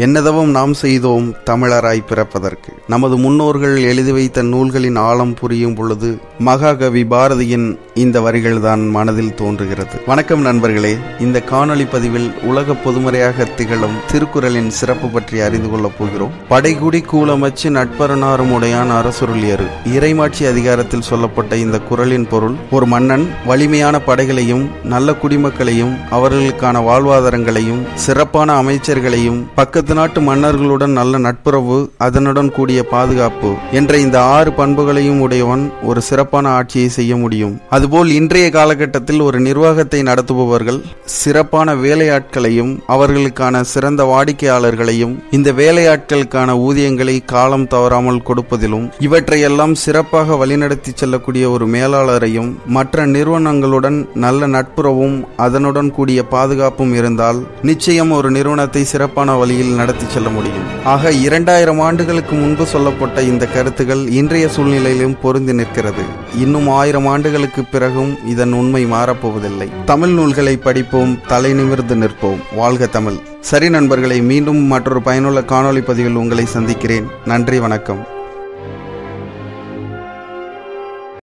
என்னதவும் நாம் செய்தோம் தமிழராய் பிறப்பதற்கு. நமது முன்னோர்கள் எழுதி வைத்த நூல்களின் ஆழம் புரியும் பொழுது மகாகவி பாரதியின் இந்த வரிகள்தான் மனதில் தோன்றுகிறது. வணக்கம் நண்பர்களே. இந்த காணொளி பதிவில் உலக பொதுமறையாக திகழும் திருக்குறளின் சிறப்பு பற்றி அறிந்து கொள்ளப் போகிறோம். படைகுடி கூலமச்சு நட்பரனாரும் உடையான் அரசுருளியரு இறைமாட்சி அதிகாரத்தில் சொல்லப்பட்ட இந்த குரலின் பொருள் ஒரு மன்னன் வலிமையான படைகளையும் நல்ல குடிமக்களையும் அவர்களுக்கான வாழ்வாதாரங்களையும் சிறப்பான அமைச்சர்களையும் பக்கத்து நாட்டு மன்னர்களுடன் நல்ல நட்புறவு அதனுடன் கூடிய பாதுகாப்பு என்ற இந்த ஆறு பண்புகளையும் உடையவன் ஒரு சிறப்பான ஆட்சியை செய்ய முடியும். அதுபோல் இன்றைய காலகட்டத்தில் ஒரு நிர்வாகத்தை நடத்துபவர்கள் சிறப்பான வேலையாட்களையும் அவர்களுக்கான சிறந்த வாடிக்கையாளர்களையும் இந்த வேலையாட்களுக்கான ஊதியங்களை காலம் தவறாமல் கொடுப்பதிலும் இவற்றையெல்லாம் சிறப்பாக வழிநடத்தி செல்லக்கூடிய ஒரு மேலாளரையும் மற்ற நிறுவனங்களுடன் நல்ல நட்புறவும் அதனுடன் கூடிய பாதுகாப்பும் இருந்தால் நிச்சயம் ஒரு நிறுவனத்தை சிறப்பான வழியில் நடத்தி செல்ல முடியும். ஆக இரண்டாயிரம் ஆண்டுகளுக்கு முன்பு சொல்லப்பட்ட இந்த கருத்துகள் இன்றைய சூழ்நிலையிலும் பொருந்தி நிற்கிறது. இன்னும் ஆயிரம் ஆண்டுகளுக்கு பிறகும் இதன் உண்மை மாறப்போவதில்லை. தமிழ் நூல்களை படிப்போம் தலை நிமிர்ந்து நிற்போம். வாழ்க தமிழ். சரி நண்பர்களை மீண்டும் மற்றொரு பயனுள்ள காணொளி பதிவில் உங்களை சந்திக்கிறேன். நன்றி வணக்கம்.